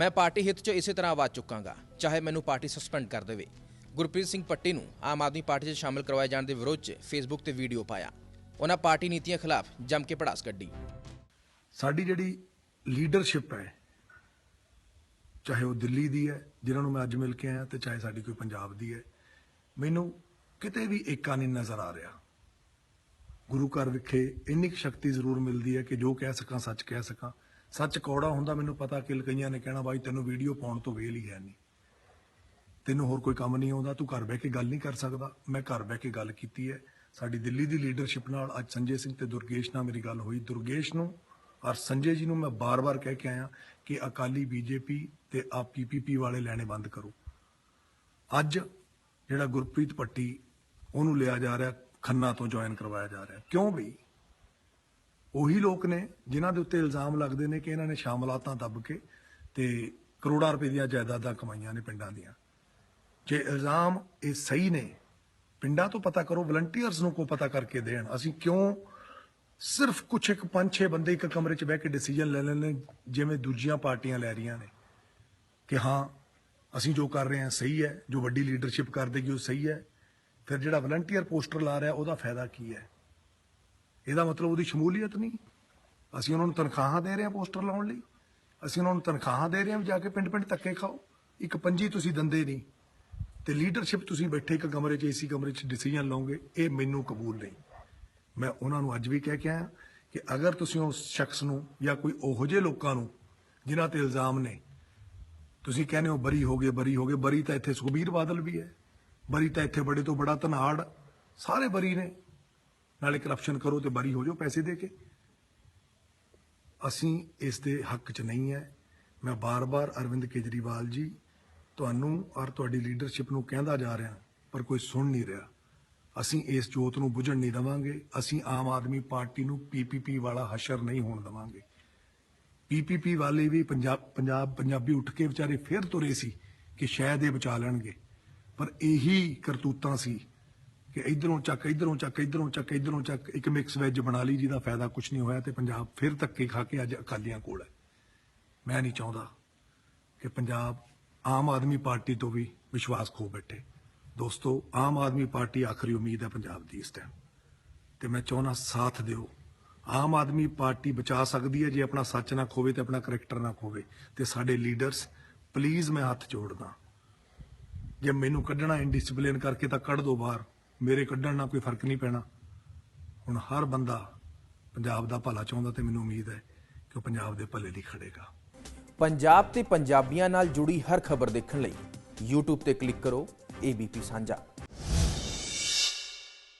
ਮੈਂ ਪਾਰਟੀ ਹਿੱਤ 'ਚ ਇਸੇ ਤਰ੍ਹਾਂ ਆਵਾਜ਼ ਚੁੱਕਾਂਗਾ, ਚਾਹੇ ਮੈਨੂੰ ਪਾਰਟੀ ਸਸਪੈਂਡ ਕਰ ਦੇਵੇ। ਗੁਰਪ੍ਰੀਤ ਸਿੰਘ ਪੱਟੀ ਨੂੰ ਆਮ ਆਦਮੀ ਪਾਰਟੀ 'ਚ ਸ਼ਾਮਲ ਕਰਵਾਏ ਜਾਣ ਦੇ ਵਿਰੋਧ 'ਚ ਫੇਸਬੁੱਕ ਤੇ ਵੀਡੀਓ ਪਾਇਆ। ਉਹਨਾਂ ਪਾਰਟੀ ਨੀਤੀਆਂ ਖਿਲਾਫ ਜੰਮ ਕੇ ਪੜਾਸ ਕੱਢੀ। ਸਾਡੀ ਜਿਹੜੀ ਲੀਡਰਸ਼ਿਪ ਹੈ, ਚਾਹੇ ਉਹ ਦਿੱਲੀ ਦੀ ਹੈ, ਜਿਨ੍ਹਾਂ ਨੂੰ ਮੈਂ ਅੱਜ ਮਿਲ ਕੇ ਆਇਆ ਤੇ ਚਾਹੇ ਸਾਡੀ ਕੋਈ ਪੰਜਾਬ ਦੀ ਹੈ, ਮੈਨੂੰ ਕਿਤੇ ਵੀ ਏਕਾ ਨਹੀਂ ਨਜ਼ਰ ਆ ਰਿਹਾ। ਗੁਰੂ ਘਰ ਵਿਖੇ ਇੰਨੀ ਕੁ ਸ਼ਕਤੀ ਜ਼ਰੂਰ ਮਿਲਦੀ ਹੈ ਕਿ ਜੋ ਕਹਿ ਸਕਾਂ, ਸੱਚ ਕਹਿ ਸਕਾਂ। ਸੱਚ ਕੌੜਾ ਹੁੰਦਾ, ਮੈਨੂੰ ਪਤਾ ਕਿ ਕਈਆਂ ਨੇ ਕਹਿਣਾ, ਬਾਈ, ਤੈਨੂੰ ਵੀਡੀਓ ਪਾਉਣ ਤੋਂ ਵੇਲ ਹੀ ਹੈ ਨਹੀਂ। ਤੈਨੂੰ ਹੋਰ ਕੋਈ ਕੰਮ ਨਹੀਂ ਆਉਂਦਾ, ਤੂੰ ਘਰ ਬਹਿ ਕੇ ਗੱਲ ਨਹੀਂ ਕਰ ਸਕਦਾ। ਮੈਂ ਘਰ ਬਹਿ ਕੇ ਗੱਲ ਕੀਤੀ ਹੈ। ਸਾਡੀ ਦਿੱਲੀ ਦੀ ਲੀਡਰਸ਼ਿਪ ਨਾਲ ਅੱਜ ਸੰਜੇ ਸਿੰਘ ਤੇ ਦੁਰਗੇਸ਼ ਨਾਲ ਮੇਰੀ ਗੱਲ ਹੋਈ। ਦੁਰਗੇਸ਼ ਨੂੰ ਔਰ ਸੰਜੇ ਜੀ ਨੂੰ ਮੈਂ ਬਾਰ-ਬਾਰ ਕਹਿ ਕੇ ਆਇਆ ਕਿ ਅਕਾਲੀ ਬੀਜੇਪੀ ਤੇ ਆ ਪੀਪੀਪੀ ਵਾਲੇ ਲੈਣੇ ਬੰਦ ਕਰੋ। ਅੱਜ ਜਿਹੜਾ ਗੁਰਪ੍ਰੀਤ ਪੱਟੀ ਉਹਨੂੰ ਲਿਆ ਜਾ ਰਿਹਾ, ਖੰਨਾ ਤੋਂ ਜੁਆਇਨ ਕਰਵਾਇਆ ਜਾ ਰਿਹਾ। ਕਿਉਂ ਬਈ? ਉਹੀ ਲੋਕ ਨੇ ਜਿਨ੍ਹਾਂ ਦੇ ਉੱਤੇ ਇਲਜ਼ਾਮ ਲੱਗਦੇ ਨੇ ਕਿ ਇਹਨਾਂ ਨੇ ਸ਼ਾਮਲਾਤਾਂ ਦੱਬ ਕੇ ਤੇ ਕਰੋੜਾਂ ਰੁਪਏ ਦੀਆਂ ਜਾਇਦਾਦਾਂ ਕਮਾਈਆਂ ਨੇ ਪਿੰਡਾਂ ਦੀਆਂ। ਜੇ ਇਲਜ਼ਾਮ ਇਹ ਸਹੀ ਨੇ, ਪਿੰਡਾਂ ਤੋਂ ਪਤਾ ਕਰੋ ਵਲੰਟੀਅਰਸ ਨੂੰ ਕੋ ਪਤਾ ਕਰਕੇ ਦੇਣ। ਅਸੀਂ ਕਿਉਂ ਸਿਰਫ ਕੁਛ ਇੱਕ ਪੰਜ ਛੇ ਬੰਦੇ ਇੱਕ ਕਮਰੇ 'ਚ ਬਹਿ ਕੇ ਡਿਸੀਜਨ ਲੈ ਲੈਣੇ ਜਿਵੇਂ ਦੂਜੀਆਂ ਪਾਰਟੀਆਂ ਲੈ ਰਹੀਆਂ ਨੇ ਕਿ ਹਾਂ, ਅਸੀਂ ਜੋ ਕਰ ਰਹੇ ਹਾਂ ਸਹੀ ਹੈ, ਜੋ ਵੱਡੀ ਲੀਡਰਸ਼ਿਪ ਕਰ ਦੇਗੀ ਉਹ ਸਹੀ ਹੈ। ਫਿਰ ਜਿਹੜਾ ਵਲੰਟੀਅਰ ਪੋਸਟਰ ਲਾ ਰਿਹਾ, ਉਹਦਾ ਫਾਇਦਾ ਕੀ ਹੈ? ਇਹਦਾ ਮਤਲਬ ਉਹਦੀ ਸ਼ਮੂਲੀਅਤ ਨਹੀਂ। ਅਸੀਂ ਉਹਨਾਂ ਨੂੰ ਤਨਖਾਹਾਂ ਦੇ ਰਹੇ ਹਾਂ ਪੋਸਟਰ ਲਾਉਣ ਲਈ। ਅਸੀਂ ਉਹਨਾਂ ਨੂੰ ਤਨਖਾਹਾਂ ਦੇ ਰਹੇ ਹਾਂ ਵੀ ਜਾ ਕੇ ਪਿੰਡ-ਪਿੰਡ ਧੱਕੇ ਖਾਓ। ਇੱਕ ਪੰਜੀ ਤੁਸੀਂ ਦੰਦੇ ਨਹੀਂ। ਤੇ ਲੀਡਰਸ਼ਿਪ ਤੁਸੀਂ ਬੈਠੇ ਇੱਕ ਕਮਰੇ 'ਚ, ਏਸੀ ਕਮਰੇ 'ਚ ਡਿਸੀਜਨ ਲਓਗੇ, ਇਹ ਮੈਨੂੰ ਕਬੂਲ ਨਹੀਂ। ਮੈਂ ਉਹਨਾਂ ਨੂੰ ਅੱਜ ਵੀ ਕਹਿ ਕੇ ਆਇਆ ਕਿ ਅਗਰ ਤੁਸੀਂ ਉਸ ਸ਼ਖਸ ਨੂੰ ਜਾਂ ਕੋਈ ਉਹੋ ਜਿਹੇ ਲੋਕਾਂ ਨੂੰ ਜਿਨ੍ਹਾਂ ਤੇ ਇਲਜ਼ਾਮ ਨੇ, ਤੁਸੀਂ ਕਹਿੰਦੇ ਹੋ ਬਰੀ ਹੋ ਗਏ, ਬਰੀ ਹੋ ਗਏ, ਬਰੀ ਤਾਂ ਇੱਥੇ ਸੁਖਬੀਰ ਬਾਦਲ ਵੀ ਹੈ, ਬਰੀ ਤਾਂ ਇੱਥੇ ਬੜੇ ਤੋਂ ਬੜਾ ਧਨਾੜ, ਸਾਰੇ ਬਰੀ ਨੇ। ਨਾਲੇ ਕਰਪਸ਼ਨ ਕਰੋ ਤੇ ਬਾਰੀ ਹੋ ਜਾਓ ਪੈਸੇ ਦੇ ਕੇ। ਅਸੀਂ ਇਸ ਦੇ ਹੱਕ 'ਚ ਨਹੀਂ ਹੈ ਮੈਂ ਬਾਰ-ਬਾਰ ਅਰਵਿੰਦ ਕੇਜਰੀਵਾਲ ਜੀ ਤੁਹਾਨੂੰ ਔਰ ਤੁਹਾਡੀ ਲੀਡਰਸ਼ਿਪ ਨੂੰ ਕਹਿੰਦਾ ਜਾ ਰਿਹਾ, ਪਰ ਕੋਈ ਸੁਣ ਨਹੀਂ ਰਿਹਾ। ਅਸੀਂ ਇਸ ਜੋਤ ਨੂੰ ਬੁਝਣ ਨਹੀਂ ਦਵਾਂਗੇ। ਅਸੀਂ ਆਮ ਆਦਮੀ ਪਾਰਟੀ ਨੂੰ ਪੀਪੀਪੀ ਵਾਲਾ ਹਸ਼ਰ ਨਹੀਂ ਹੋਣ ਦਵਾਂਗੇ। ਪੀਪੀਪੀ ਵਾਲੇ ਵੀ ਪੰਜਾਬ ਪੰਜਾਬ, ਪੰਜਾਬੀ ਉੱਠ ਕੇ ਵਿਚਾਰੇ ਫੇਰ ਤੁਰੇ ਸੀ ਕਿ ਸ਼ਾਇਦ ਇਹ ਬਚਾ ਲੈਣਗੇ। ਪਰ ਇਹੀ ਕਰਤੂਤਾਂ ਸੀ ਕਿ ਇਧਰੋਂ ਚੱਕ ਇਧਰੋਂ ਚੱਕ ਇਧਰੋਂ ਚੱਕ ਇਧਰੋਂ ਚੱਕ, ਇੱਕ ਮਿਕਸ ਵੈਜ ਬਣਾ ਲਈ ਜਿਹਦਾ ਫਾਇਦਾ ਕੁਝ ਨਹੀਂ ਹੋਇਆ ਤੇ ਪੰਜਾਬ ਫਿਰ ਧੱਕੇ ਖਾ ਕੇ ਅੱਜ ਅਕਾਲੀਆਂ ਕੋਲ ਹੈ। ਮੈਂ ਨਹੀਂ ਚਾਹੁੰਦਾ ਕਿ ਪੰਜਾਬ ਆਮ ਆਦਮੀ ਪਾਰਟੀ ਤੋਂ ਵੀ ਵਿਸ਼ਵਾਸ ਖੋ ਬੈਠੇ। ਦੋਸਤੋ, ਆਮ ਆਦਮੀ ਪਾਰਟੀ ਆਖਰੀ ਉਮੀਦ ਹੈ ਪੰਜਾਬ ਦੀ ਇਸ ਟਾਈਮ ਤੇ ਮੈਂ ਚਾਹੁੰਦਾ ਸਾਥ ਦਿਓ। ਆਮ ਆਦਮੀ ਪਾਰਟੀ ਬਚਾ ਸਕਦੀ ਹੈ ਜੇ ਆਪਣਾ ਸੱਚ ਨਾ ਖੋਵੇ ਤੇ ਆਪਣਾ ਕਰੈਕਟਰ ਨਾ ਖੋਵੇ। ਤੇ ਸਾਡੇ ਲੀਡਰਸ ਪਲੀਜ਼ ਮੈਂ ਹੱਥ ਜੋੜਦਾ। ਜੇ ਮੈਨੂੰ ਕੱਢਣਾ ਇਨਡਿਸਪਲਿਨ ਕਰਕੇ ਤਾਂ ਕੱਢ ਦੋ ਬਾਹਰ। ਮੇਰੇ ਕੱਢਣ ਨਾਲ ਕੋਈ ਫ਼ਰਕ ਨਹੀਂ ਪੈਣਾ। ਹੁਣ ਹਰ ਬੰਦਾ ਪੰਜਾਬ ਦਾ ਭਲਾ ਚਾਹੁੰਦਾ ਤੇ ਮੈਨੂੰ ਉਮੀਦ ਹੈ ਕਿ ਉਹ ਪੰਜਾਬ ਦੇ ਭਲੇ ਲਈ ਖੜੇਗਾ। ਪੰਜਾਬ ਤੇ ਪੰਜਾਬੀਆਂ ਨਾਲ ਜੁੜੀ ਹਰ ਖਬਰ ਦੇਖਣ ਲਈ YouTube ਤੇ ਕਲਿੱਕ ਕਰੋ ABP ਸਾਂਝਾ।